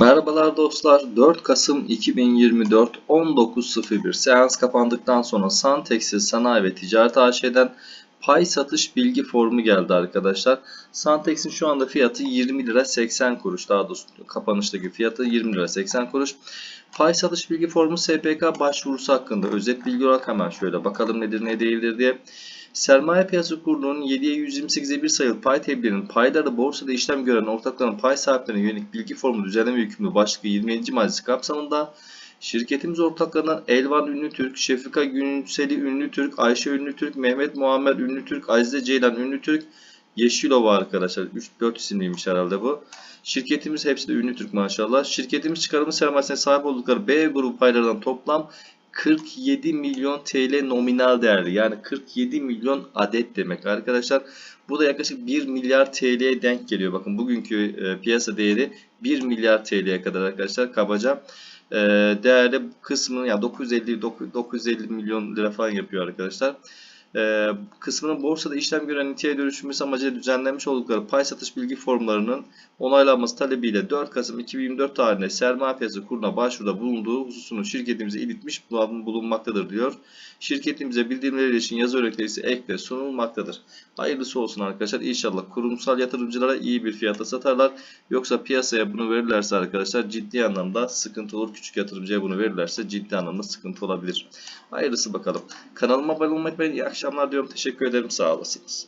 Merhabalar dostlar. 4 Kasım 2024 19.01 seans kapandıktan sonra Santex'e Sanayi ve Ticaret AŞ'den pay satış bilgi formu geldi arkadaşlar. Santex'in şu anda fiyatı 20 lira 80 kuruş. Daha doğrusu kapanıştaki fiyatı 20 lira 80 kuruş. Pay satış bilgi formu SPK başvurusu hakkında özet bilgi olarak hemen şöyle bakalım nedir ne değildir diye. Sermaye Piyasası Kurulu'nun 7'ye 128'e 1 sayılı pay tebliğinin payları borsada işlem gören ortakların pay sahiplerine yönelik bilgi formu düzenleme hükmü başlığı 27. maddesi kapsamında şirketimiz ortaklarından Elvan Ünlü Türk, Şefika Günseli Ünlü Türk, Ayşe Ünlü Türk, Mehmet Muammer Ünlü Türk, Azize Ceylan Ünlü Türk, Yeşilova arkadaşlar. 3-4 isimliymiş herhalde bu. Şirketimiz hepsi de ünlü Türk maşallah. Şirketimiz çıkarımı sermayesine sahip oldukları B grubu paylarından toplam 47 milyon TL nominal değerli. Yani 47 milyon adet demek arkadaşlar. Bu da yaklaşık 1 milyar TL'ye denk geliyor. Bakın bugünkü e, piyasa değeri 1 milyar TL'ye kadar arkadaşlar kabaca. E, değerli kısmını yani 950 950 milyon lira falan yapıyor arkadaşlar e, kısmının borsada işlem gören niteliğe dönüşmesi amacıyla düzenlenmiş oldukları pay satış bilgi formlarının onaylanması talebiyle 4 Kasım 2024 tarihinde sermaye piyasası kuruna başvuruda bulunduğu hususunu şirketimize iletmiş bulunmaktadır diyor. Şirketimize bildirimleri için yazı örnekleri ekle sunulmaktadır. Hayırlısı olsun arkadaşlar. İnşallah kurumsal yatırımcılara iyi bir fiyata satarlar. Yoksa piyasaya bunu verirlerse arkadaşlar ciddi anlamda sıkıntı olur. Küçük yatırımcıya bunu verirlerse ciddi anlamda sıkıntı olabilir. Hayırlısı bakalım. Kanalıma abone olmayı unutmayın. İyi akşamlar diyorum. Teşekkür ederim. Sağ olasınız.